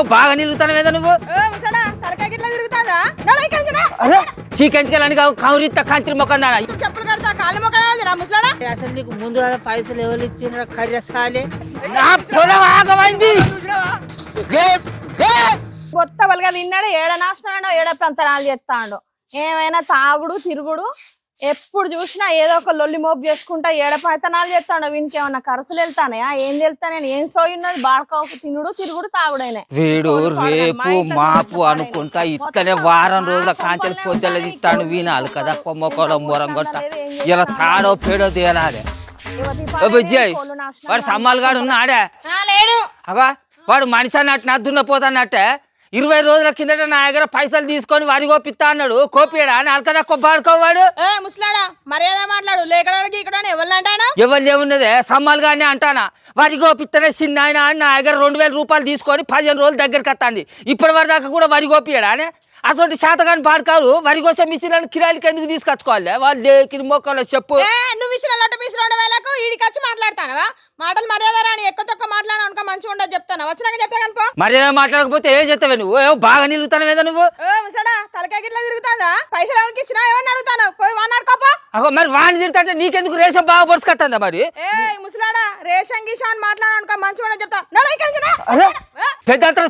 ఏవో బాగా నిలుగుతాను మీద నువ్వు? కౌరిత్త కంత్రి మొక్కం అసలు నీకు ముందుగా పైసలు ఎవరు ఇచ్చిన కర్రసాలే. నా పొలం ఆగమైంది! కొత్త బలగా తిన్నాడు ఏడ నాశనాడో ఏడ ప్రాంతనాలు చేస్తాడు. ఏమైనా తాగుడు తిరుగుడు ఎప్పుడు చూసినా ఏదో ఒక లొల్లి మోపు చేసుకుంటా ఏడ ప్రయత్నాలు చేస్తాడు వీనికి ఏమన్నా ఖర్చులు వెళ్తానయా? ఏం వెళ్తానే ఏం సోయున్నది బాడకాకు తినుడు తిరుగుడు తాగుడైనా. వీడు రేపు మాపు అనుకుంటా ఇట్లనే వారం రోజుల కాంచెలు పొద్దుల ఇస్తాడు వినాలి కదా. కొమ్మకోలం మొరం కొట్ట. ఇలా తాడో పేడో తేలాలి. వాడు సమ్మాలుగాడు ఉన్నాడే? లేడు. అగా వాడు మనిషి అన్నట్టు నా దున్నపోతన్నట్టే ఇరవై రోజుల కిందట నా దగ్గర పైసలు తీసుకొని వరి కోపిస్తా అన్నాడు. కోపియడా? నాలుకదా కొబ్బాడుకోవాడు ఏ ముసలాడా మర్యాద మాట్లాడు. లేకడానికి ఇక్కడ ఎవరు అంటానా? ఎవరు ఏమున్నదే సమ్మాలు కానీ అంటానా? వరి గోపిస్తేనే చిన్న ఆయన అని నా దగ్గర రెండు వేల రూపాయలు తీసుకొని పదిహేను రోజుల దగ్గరికి వస్తుంది. ఇప్పటి వరకు దాకా కూడా వరి గోపియడా అని? అసలు శాతగాని పాడకారు వరి కోసం మిషన్ కిరాయిలకి ఎందుకు తీసుకొచ్చుకోవాలి? వాళ్ళు లేకిన మొక్కలో చెప్పు. ఏ నువ్వు ఇచ్చిన లొట్ట పీసు రెండు వేలకు ఈడికి వచ్చి మాట్లాడతానవా? మాటలు మర్యాద రాని ఎక్కువ తక్కువ మాట్లాడు అనుకో మంచిగా ఉండదు చెప్తాను. వచ్చినాక చెప్తా కనుకో మరి ఏదో మాట్లాడకపోతే ఏం చెప్తావే నువ్వు? ఏమో బాగా నిలుగుతాను నువ్వు? ఏ ముసడా తలకాయ గిట్లా తిరుగుతాదా? పైసలు ఎవరికి ఇచ్చినా ఏమని అడుగుతాను పోయి మాట్లాడుకోపో అగో మరి వాడిని తింటే నీకెందుకు రేషన్ బాగా పొడుచుకొస్తుందా మరి? ఏ ముసలాడా రేషన్ గిషాన్ మాట్లాడు అనుకో మంచిగా ఉండదు చెప్తా. నడు ఇక్కడి నుంచి రా. అరే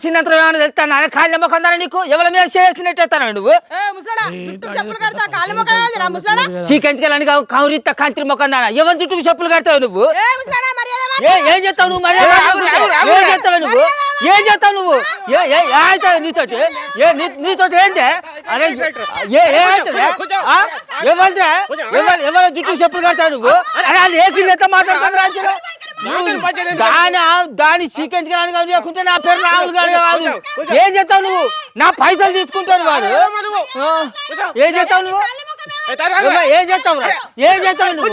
చిన్నంతరం ఏమైనా తెలుస్తాను అరే కాళ్ళ మొక్కందా నీకు? ఎవరి మీద చేసినట్టు ఎత్తాను నువ్వు? ఏ ముసలాడా చుట్టూ చెప్పులు కడతా కాళ్ళు మొక్క రా ముసలాడా? చీకెంచుకెళ్ళని కౌరిత్త కంత్రి మొక్కందా ఎవరి చుట్టూ చెప్పులు కడతావు నువ్వు? ఏ ముసలాడా మర్యాద ఏ చేస్తావు నువ్వు? మరి ఏం చేస్తావు నువ్వు? ఏం చేస్తావు నువ్వు? ఏ ఏ అవుతావు నీతోటి? ఏ నీతోటి ఏంటి? అరే ఏ ఏ అవుతుంది ఎవరు చుట్టూ చెప్పులు కడతావు నువ్వు? అరే వాళ్ళు ఏ కింద మాట్లాడుతావు రాజులు? దాని దాని చీకెంచుకెళ్ళని కాదు లేకుంటే నా పేరు రాహుల్ గారు కాదు ఏం చేస్తావు నువ్వు? నా పైసలు తీసుకుంటాను వాడు. ఏం చేస్తావు నువ్వు? ఏం చేస్తావు ఏం చేస్తావు నువ్వు?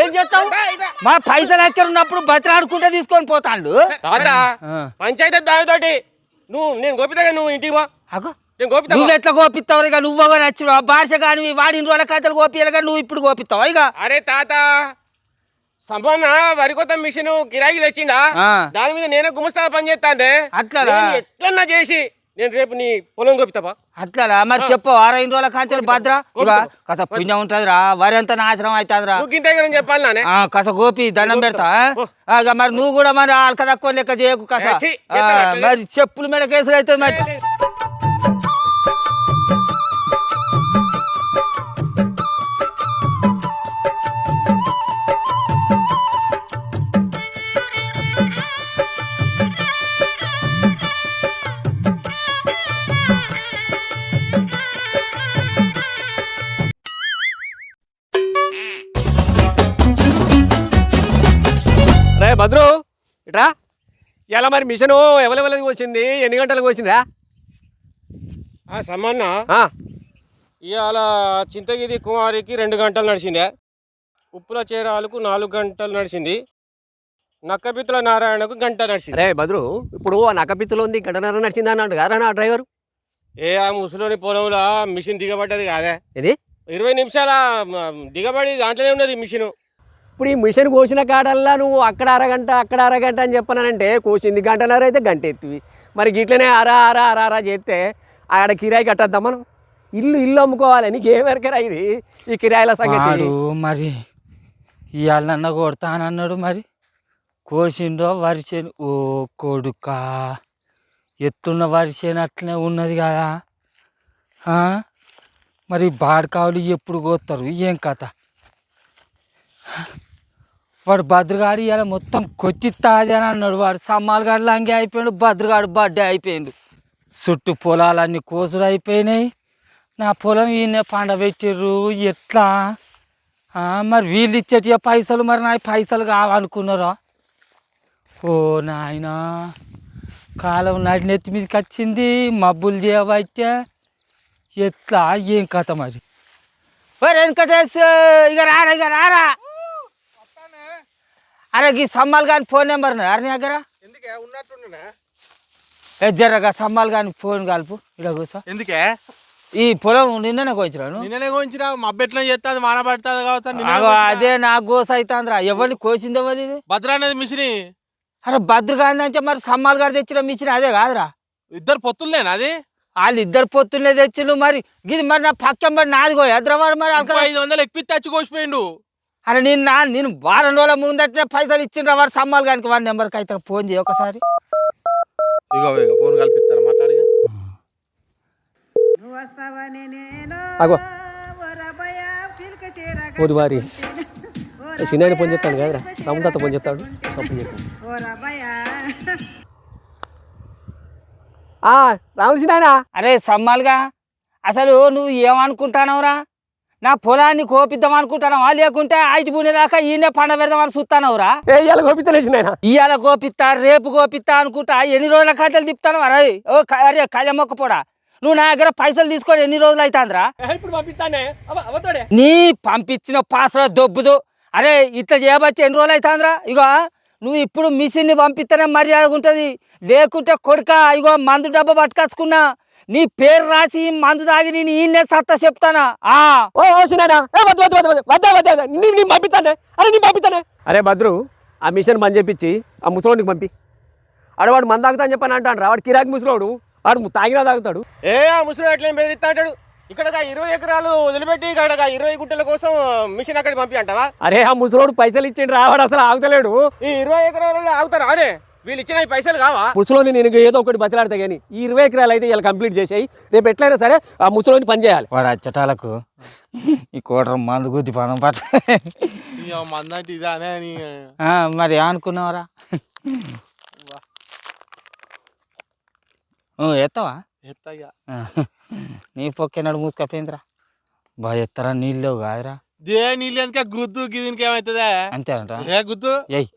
ఏం చేస్తావు? మా పైసలు ఎక్కడ ఉన్నప్పుడు బతిలాడుకుంటే తీసుకొని పోతాడు. తాత. పంచాయతీ దానితోటి నువ్వు నేను గోపితా నువ్వు ఇంటికి పో. అగో. నువ్వు ఎట్లా గోపిస్తావు ఇక? నువ్వు నచ్చిన భాష కానీ వాడిన రోజుల కథలు గోపియాలి కానీ నువ్వు ఇప్పుడు గోపిస్తావు ఇక? అరే తాత. సంపన్న వరి కొత్త మిషన్ కిరాయికి తెచ్చిండా? ఆ. దాని మీద నేనే గుమస్తా పని చేస్తా అంటే అట్లానా? నేను ఎట్లన్నా చేసి నేను రేపు నీ పొలం గోపితాపా? అట్లా మరి చెప్పు ఆరైన రోజుల కాంచెలు భద్ర? ఇక కస పుణ్యం ఉంటుందిరా. వరి అంతా నాశనం గింత దగ్గర చెప్పాలి నానే. కస గోపి దండం పెడతా మరి నువ్వు కూడా మరి ఆల్క తక్కువ లెక్క చేయకు కస. మరి చెప్పుల మీద కేసులు అవుతుంది మరి. ఇట్రా ఇలా మరి మిషన్ ఎవరెవరికి వచ్చింది ఎన్ని గంటలకు వచ్చిందా సమ్మన్న ఇవాళ చింతగిరి కుమారికి రెండు గంటలు నడిచిందే. ఉప్పుల చేరాలకు నాలుగు గంటలు నడిచింది. నక్కపిత్తుల నారాయణకు గంట నడిచింది. రే భద్రు ఇప్పుడు ఆ నక్కపిత్తులో ఉంది గంటన్నర నడిచింది అన్నాడు కదా నా డ్రైవర్? ఏ ఆ ముసలోని పొలంలో మిషన్ దిగబడ్డది కాదే. ఇది ఇరవై నిమిషాల దిగబడి దాంట్లోనే ఉన్నది మిషన్. ఇప్పుడు ఈ మిషన్ కోసిన కాడల్లా నువ్వు అక్కడ అరగంట అక్కడ అరగంట అని చెప్పానంటే కోసింది గంటన్నర అయితే గంట ఎత్తివి. మరి గిట్లనే అరా అరా అరా అరా చేస్తే ఆడ కిరాయి కట్టద్దాం మనం ఇల్లు ఇల్లు అమ్ముకోవాలి నీకు ఏం ఇది? ఈ కిరాయిల సంగతి వాడు మరి ఇవాళ కొడతానన్నాడు మరి. కోసిండో వరిసేను ఓ కొడుక ఎత్తున్న వరిసేను అట్లనే ఉన్నది కదా. మరి బాడకావులు ఎప్పుడు కోస్తారు ఏం కథ? వాడు భద్రగాడు ఇలా మొత్తం కొచ్చి తాదని అన్నాడు. వాడు సమ్మాలగాడు లంగి అయిపోయాడు భద్రగాడు బడ్డే అయిపోయిండు. చుట్టూ పొలాలన్నీ కోసుడు అయిపోయినాయి. నా పొలం ఈయన పండబెట్టిర్రు ఎట్లా? మరి వీళ్ళు ఇచ్చేటి పైసలు మరి నా పైసలు కావాలనుకున్నారా ఓ నాయనా కాలం నడినెత్తి మీదకి వచ్చింది మబ్బులు చేయబట్టే. ఎట్లా? ఏం కథ మరి? ఓ వెంకటేష్ ఇక రారా ఇక రారా? అరే ఈ సమ్మాల్ కానీ ఫోన్ నెంబర్ అరే నీ దగ్గర? ఎందుకే? ఉన్నట్టున్నా ఏ జరగా సమ్మాల్ కానీ ఫోన్ కలుపు ఇక్కడ కూర్చో ఎందుకే? ఈ పొలం నిన్ననే కోయించిరాను నిన్ననే కోయించిన మబ్బెట్లో చేస్తుంది మాన పడుతుంది కావచ్చు. అదే నా గోస అవుతుందిరా ఎవరిని కోసింది ఎవరిది భద్ర అనేది మిషన్. అరే భద్రగాంధీ అంటే మరి సమ్మాల్ గారు తెచ్చిన మిషన్ అదే కాదురా. ఇద్దరు పొత్తులేనా అది? వాళ్ళు ఇద్దరు పొత్తులే తెచ్చిండు మరి. గిది మరి నా పక్కన మరి నాది హైదరాబాద్ మరి ఐదు వందలు ఎక్కితే తెచ్చి కోసిపోయిండు. అరే నేను నా నేను వారం రోజుల ముందటనే పైసలు ఇచ్చిండ్రా వాడు సమ్మాలు కానీ వాడి నెంబర్కి అయితే ఫోన్ చేయి ఒకసారి. ఫోన్ కల్పిస్తాను మాట్లాడిగా అగో. పోదు వారి చిన్న ఫోన్ చెప్తాను కదరా? రమదాత ఫోన్ చెప్తాడు నాయన అరే సమ్మాలుగా. అసలు నువ్వు ఏమనుకుంటానవురా నా పొలాన్ని కోపిద్దాం అనుకుంటున్నావా లేకుంటే ఐదు పూనే దాకా ఈయనే పండ పెడదామని చూస్తానవురా ఏ ఇవాళ గోపితలేసి నాయన. ఇవాళ గోపిస్తా రేపు గోపిస్తా అనుకుంటా. ఎన్ని రోజుల కథలు తిప్పుతాను అరే ఓ అరే కళ్యాణ మొక్క పోడా. నువ్వు నా దగ్గర పైసలు తీసుకొని ఎన్ని రోజులు అవుతాందిరా ఇప్పుడు పంపిస్తానే. నీ పంపించిన పాస్వర్డ్ దొబ్బుదు. అరే ఇట్లా చేయబట్టి ఎన్ని రోజులు అవుతాందిరా ఇగో నువ్వు ఇప్పుడు మిషన్ని పంపిస్తేనే మర్యాద ఉంటుంది లేకుంటే కొడుక ఇగో మందు డబ్బా పట్టుకొచ్చుకున్నా. నీ పేరు రాసి మందు తాగి నేను ఈయన్నే సత్తా చెప్తానా? ఆ. ఓ ఓ సినాయనా ఏ వద్దు వద్దు వద్దు వద్దు. వద్దా వద్దా నీ నీ పంపిస్తానే. అరే నీ పంపిస్తానే. అరే భద్రు ఆ మిషన్ బంద్ చేపించి ఆ ముసలోడికి పంపి. ఆడవాడు మంద తాగుతా అని చెప్పని అంటాడు వాడు కిరాకి ముసలోడు. వాడు తాగినా తాగుతాడు. ఏ ఆ ముసలి ఎట్లా బెదిరిస్తా అంటాడు? ఇక్కడ ఇరవై ఎకరాలు వదిలిపెట్టి ఇక్కడ ఇరవై గుంటల కోసం మిషన్ అక్కడికి పంపి అంటావా? అరే ఆ ముసలోడు పైసలు ఇచ్చిండు రావాడు అసలు ఆగుతలేడు. ఈ ఇరవై ఎకరాలు ఆగుతారా? అనే వీళ్ళు ఇచ్చిన పైసలు కావా? ముసలోని నేను ఏదో ఒకటి బతిలాడతా కానీ ఈ ఇరవై ఎకరాలు అయితే ఇలా కంప్లీట్ చేసేయి. రేపు ఎట్లయినా సరే ఆ ముసలోని పని చేయాలి. వాడు అచ్చటాలకు ఈ కోటర మందు గుద్ది పనం పట్ట. మందంటే ఇదానే మరి ఏమనుకున్నావురా? నువ్వు ఎత్తావా? ఎత్తగా ఆ, నీ పొక్కేనాడు మూసుకపోయిందిరా. బాగా ఎత్తరా? నీళ్ళు లేవు కాదురా. దే నీళ్ళు ఎందుకే గుద్దు గిదినికి ఏమవుతుందా అంతేనంట? ఏ గుద్దు? ఏయ్.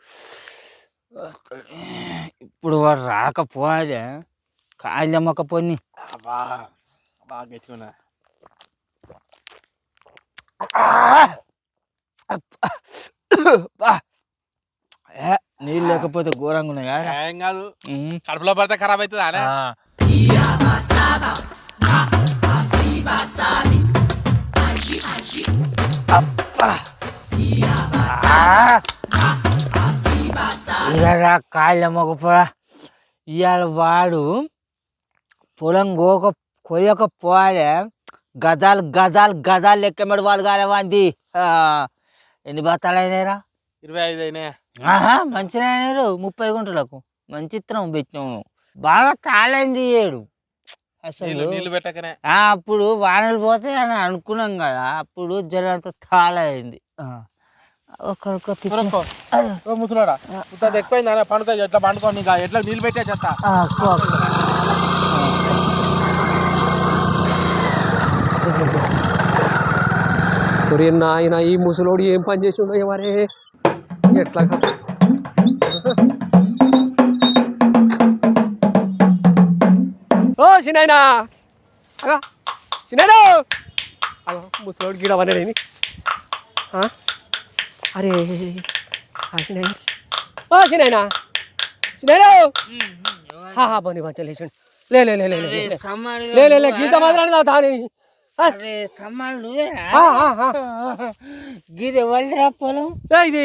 ఇప్పుడు వాడు రాకపోలే కాళ్ళమ్మకపోని అబ్బా బాగా గట్టిగా నీళ్ళు లేకపోతే ఘోరంగా ఉన్నాయి కదా. ఏం కాదు. కడుపులో పడితే ఖరాబ్ అవుతుంది అనే? ఇక కాళ్ళమ్మకపో ఇవాళ వాడు పొలం గోక కొయ్యకపోలే గజాలు గజాలు గజాలు లెక్కమెడు వాళ్ళు కాలే వాంది. ఆ, ఎన్ని బత్తాలు అయినాయిరా? ఇరవై ఐదు అయినాయి. ఆహా మంచిగా అయినారు ముప్పై గుంటలకు. మంచి ఇత్తనం పెట్టినాము బాగా తాళైంది ఏడు అసలు అప్పుడు వానలు పోతే అని అనుకున్నాం కదా. అప్పుడు జరంత తాళైంది. ఓ ముసలోడా? ఎక్కువైంది అనే పండుగ ఎట్లా పండుకోండి ఇంకా ఎట్లా నీళ్ళు పెట్టే చేస్తా. ఒరే నాయన ఈ ముసలోడు ఏం పని చేసి ఉండో మరే? ఎట్లా? ఓ చిన్నాయనా. అగా చిన్నాయనా. అగో ముసలోడు గిడ వనలేని అరే ఓ చిన్నాయనా చిన్నాయనా బని మంచి లేచండి లే లే లే లే లే, లే లే గీత మాత్రాన్ని తాగుతాని అరే సమ్మాడు నువ్వేనా? గిది ఎవరిదిరా పొలం? ఇది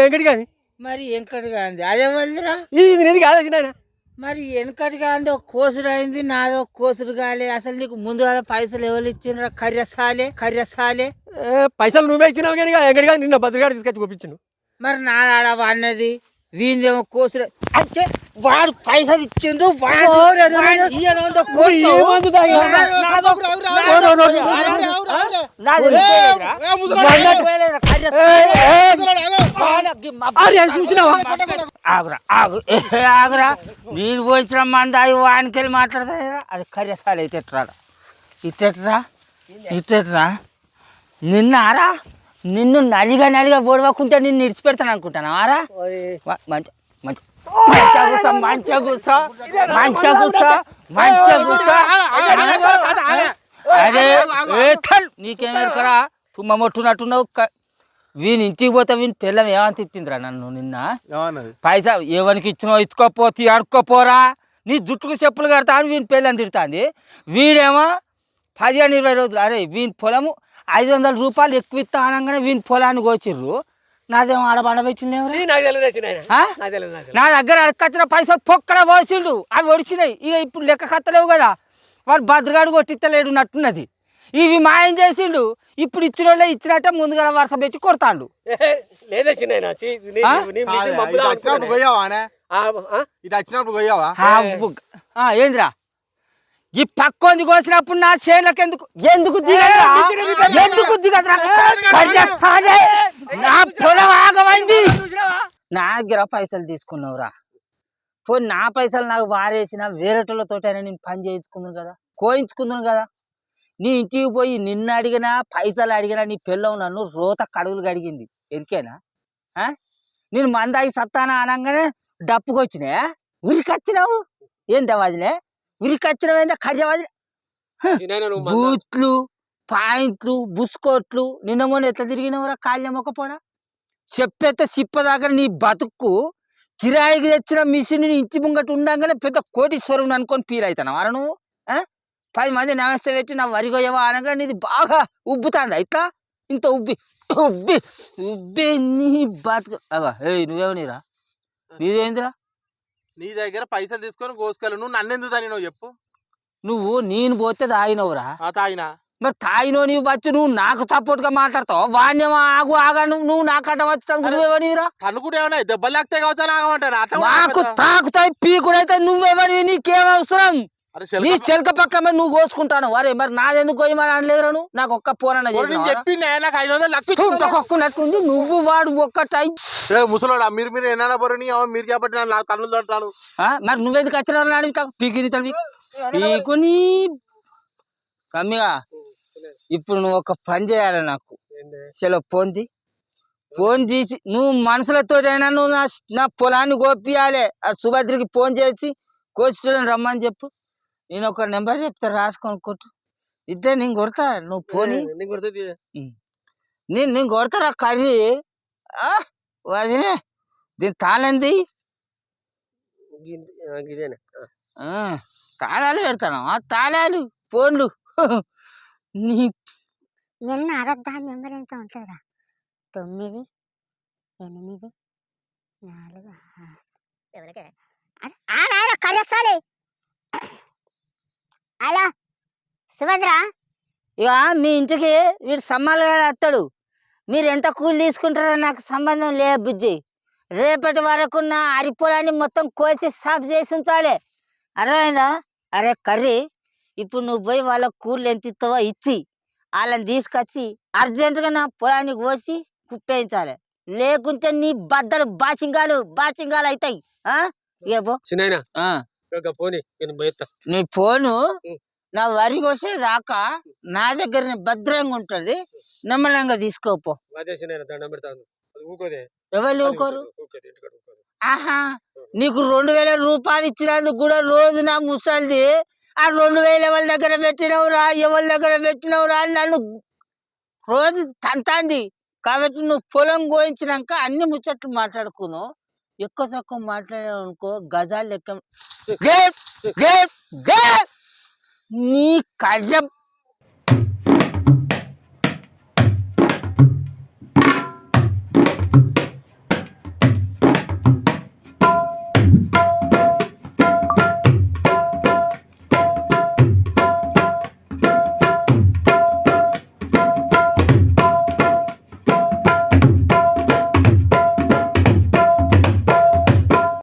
ఎక్కడికి కానీ మరి వెనకటిగా అంది అదే ఎవరిదిరా ఇది నేను కాదు చిన్నాయన మరి వెనకటిగా అంది ఒక కోసుడు అయింది నాదో కోసుడు కాలే. అసలు నీకు ముందుగా పైసలు ఎవరు ఇచ్చిండ్రా కర్రసాలే కర్రసాలే. పైసలు నువ్వే ఇచ్చినావు కానీ ఎక్కడికి నిన్న భద్రగాడు తీసుకొచ్చి చూపించిండు మరి నా ఆడవ అన్నది వీందేమో కోసుడు. అంటే వాడు పైసలు ఇచ్చిండు? ఆగురా ఆగు. ఆగురా. నీళ్ళు పోయించిన మంది అవి వానికెళ్ళి మాట్లాడతారా? అది కర్రసాల ఇట్టెట్రా ఇట్టెట్రా ఇట్టెట్రా నిన్నారా? నిన్ను నలిగా నలిగా బోడవకుంటే నిన్ను ఇడిచిపెడతాను అనుకుంటాను? ఆరా? మంచి మంచి మంచిగా కూర్చో మంచిగా కూర్చో మంచిగా కూర్చో థల్, నీకేమెరకరా తుమ్మ మొట్టున్నట్టున్నావు వీని ఇంటికి పోతే వీని పిల్లం ఏమని తిట్టిందిరా నన్ను నిన్న? పైసా ఎవరికి ఇచ్చినో ఇచ్చుకోపోతే అడుక్కోపోరా? నీ జుట్టుకు చెప్పులు కడతా అని వీని పెళ్ళని తిడుతుంది. వీడేమో పదిహేను ఇరవై రోజులు అరే వీని పొలము ఐదు వందల రూపాయలు ఎక్కువ ఇస్తా అనగానే వీని పొలాన్ని కోచిర్రు నాదేమో ఆడ తెలియదు. నా దగ్గర అడకొచ్చిన పైసలు పొక్కల పోసిండు. అవి ఒడిచినాయి. ఇక ఇప్పుడు లెక్క కత్తలేవు కదా. వాడు భద్రగాడు కొట్టిత్తలేడు నట్టున్నది ఇవి మాయం చేసిండు. ఇప్పుడు ఇచ్చిన వాళ్ళే ఇచ్చినట్టే ముందుగా వరుస పెట్టి కొడతాండు. ఏందిరా? ఈ పక్కోంది కోసినప్పుడు నా చేనులకు ఎందుకు ఎందుకు దిగదురా ఎందుకు దిగదురా పరిగెత్తాలే. నా పొలం ఆగమైంది నా దగ్గర పైసలు తీసుకున్నావురా పోనీ నా పైసలు నాకు వారేసిన వేరేటోళ్ళతోటైనా నేను పని చేయించుకున్నాను కదా కోయించుకున్నాను కదా నీ ఇంటికి పోయి నిన్ను అడిగినా పైసలు అడిగినా నీ పిల్లవు నన్ను రోత కడుగులు కడిగింది ఎరికేనా? నేను మందాగి సత్తానా అనగానే డప్పుకొచ్చినా ఉరికొచ్చినావు ఏందా వదిలే ఉరికొచ్చినవేందా కర్య వదిలే చిన్న నువ్వు మంద- బూట్లు పాయింట్లు బుస్కోట్లు నిన్న మొన్న ఎట్లా తిరిగినవరా కాళ్ళ మొక్కపోడా చెప్పేస్తే సిప్ప దగ్గర నీ బతుకు కిరాయికి తెచ్చిన మిషన్ ఇంటి ముంగట ఉండంగానే పెద్ద కోటీశ్వరుని అనుకొని ఫీల్ అవుతాను అర నువ్వు? పది మంది నమస్తే పెట్టి నా వరిగొయ్యవా అనగా నీది బాగా ఉబ్బుతాంది ఇట్లా? ఇంత ఉబ్బి ఉబ్బి ఉబ్బి నీ బతుకు. అగా ఏయ్ నువ్వేమనిరా? నీదేందిరా? నీ దగ్గర పైసలు తీసుకొని కోసుకెళ్ళు. నువ్వు నన్ను ఎందుకు తని నువ్వు చెప్పు. నువ్వు నేను పోతే తాగినవురా. ఆ తాగినా? మరి తాగినో నీవు వచ్చి నువ్వు నాకు సపోర్ట్గా మాట్లాడతావు వాణ్యం ఆగు ఆగా నువ్వు నాకు అడ్డం వచ్చి నువ్వేవనివిరా కనుకుంటే ఏమన్నా దెబ్బలు తాకితే కావచ్చా నాకు. తాకుతాయి పీకుడైతే నువ్వేవనివి నీకేం అవసరం? అరే నీ చెలక పక్క మీద నువ్వు కోసుకుంటాను. వరే మరి నాదెందుకు పోయమని అనలేదురా నువ్వు? నాకు ఒక్క చెప్పిండే నాకు ఐదు వందలు నువ్వు వాడు ఒక్కటై ముసలోడా మీరు మీరు ఎన్న బొరని మీరు చెప్పండి నన్ను నాకు కన్నులు తట్టాను ఆ, మరి నువ్వెందుకు వచ్చిన అడుగుతావు పీకిని తడి పీకుని కమ్మిగా ఇప్పుడు నువ్వు ఒక పని చేయాలి నాకు. ఏంది? చలో ఫోన్ తీసి నువ్వు మనసులతోటైనా నువ్వు నా నా పొలాన్ని కోపియాలి. ఆ సుభద్రకి ఫోన్ చేసి కోసిటోళ్ళని రమ్మని చెప్పు. నేను ఒక నెంబర్ చెప్తా రాసుకొని కొట్టు ఇద్దరు నేను కొడతా నువ్వు పోని. నేను నేను కొడతారా కర్రీ? ఆ, వదిలే దీని తాళంది? తాళాలు పెడతాను. ఆ తాళాలు ఫోన్లు నీ నిన్న అరద్దాని నెంబర్ ఎంత ఉంటుందిరా? తొమ్మిది ఎనిమిది నాలుగు. ఎవరికే? అది- అలా? సుభద్ర? ఇక మీ ఇంటికి వీడు సమ్మాలు వస్తాడు. మీరు ఎంత కూలి తీసుకుంటారో నాకు సంబంధం లేదు బుజ్జి. రేపటి వరకు నా అరిపొలాన్ని మొత్తం కోసి సాఫ్ చేసి ఉంచాలి. అర్థమైందా? అరే కర్రీ ఇప్పుడు నువ్వు పోయి వాళ్ళ కూలి ఎంత ఇస్తావో ఇచ్చి వాళ్ళని తీసుకొచ్చి అర్జెంటుగా నా పొలాన్ని కోసి కుప్పేయించాలి. లేకుంటే నీ బద్దలు బాచింగాలు బాచింగాలు అవుతాయి ఆ? పోనీ నేను పోయేస్తా నీ ఫోను. నా వరి కోసే దాకా నా దగ్గర భద్రంగా ఉంటది నిమ్మలంగా తీసుకోపో. ఎవరు ఊకోరు. ఆహా నీకు రెండు వేల రూపాయలు ఇచ్చినందుకు కూడా రోజు నా ముసలిది ఆ రెండు వేలు ఎవరి దగ్గర పెట్టినవురా ఎవరి దగ్గర పెట్టినవురా అని నన్ను రోజు తంతాంది. కాబట్టి నువ్వు పొలం గోయించినాక అన్ని ముచ్చట్లు మాట్లాడుకును ఎక్కువ తక్కువ మాట్లాడావనుకో గజాలు లెక్క నీ కళ్ళ